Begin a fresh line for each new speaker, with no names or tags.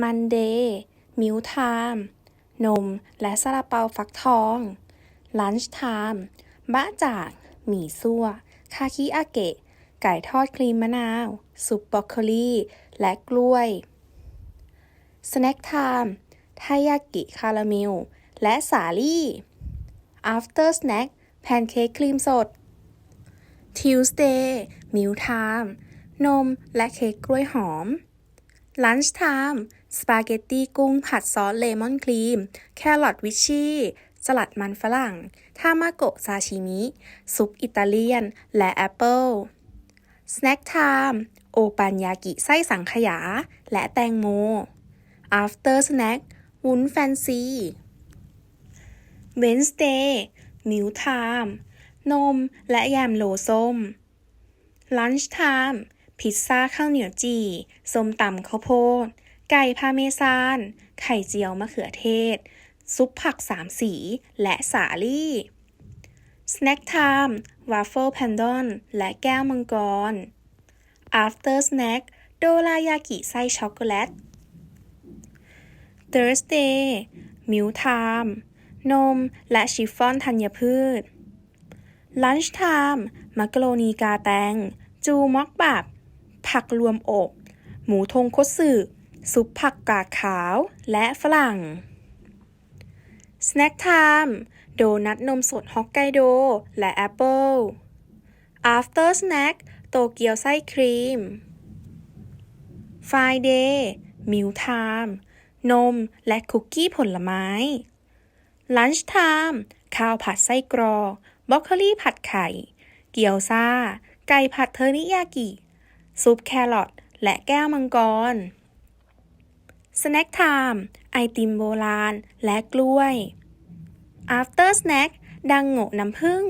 มันเดย์มิวไทม์นมและซาลาเปาฟักทองลันช์ไทม์บะจางหมี่ซั่ว คาคิอาเกะ ไก่ทอดครีมมะนาว ซุปบรอกโคลีและกล้วย สแน็คไทม์ไทายากิคาราเมล และสาลี่ after snack แพนเค้กครีมสด Tuesday มิวไทม์นมและเค้กกล้วยหอม Lunch Time สปาเกตตี้กุ้งผัดซอสเลมอนครีม แครอทวิชชี่สลัดมันฝรั่ง ทามาโกะซาชิมิ ซุปอิตาเลียน และแอปเปิล Snack Time โอปันยากิไส้สังขยา และแตงโม After Snack วุ้นแฟนซี Wednesday มิวไทม์นมและแยมโลส้ม Lunch Time พิซซ่าข้าวเหนียวจี่ส้มตำข้าวโพด ไก่พาเมซาน ไข่เจียวมะเขือเทศ ซุปผักสามสี และสาลี่ Snack Time วาฟเฟิลแพนดอนและแก้วมังกร After Snack โดรายากิไส้ช็อกโกแลต Thursday มิวไทม์นม และชิฟฟ่อนธัญพืช Lunch Time มักโรนีกาแตง จูม็อกบับ ผักรวมอก หมูทงคตสึซุปผักกาดขาวและฝรั่ง Snack Time โดนัทนมสดฮอกไกโด และแอปเปิล After Snack โตเกียวไส้ครีม Friday มิวไทม์นมและคุกกี้ผลไม้ Lunch Time ข้าวผัดไส้กรอกบรอกโคลี่ผัดไข่ เกี๊ยวซ่า ไก่ผัดเทอริยากิ ซุปแครอทและแก้วมังกร สแน็คไทม์ไอติมโบราณ และกล้วย After Snack ดังโงะน้ำผึ้ง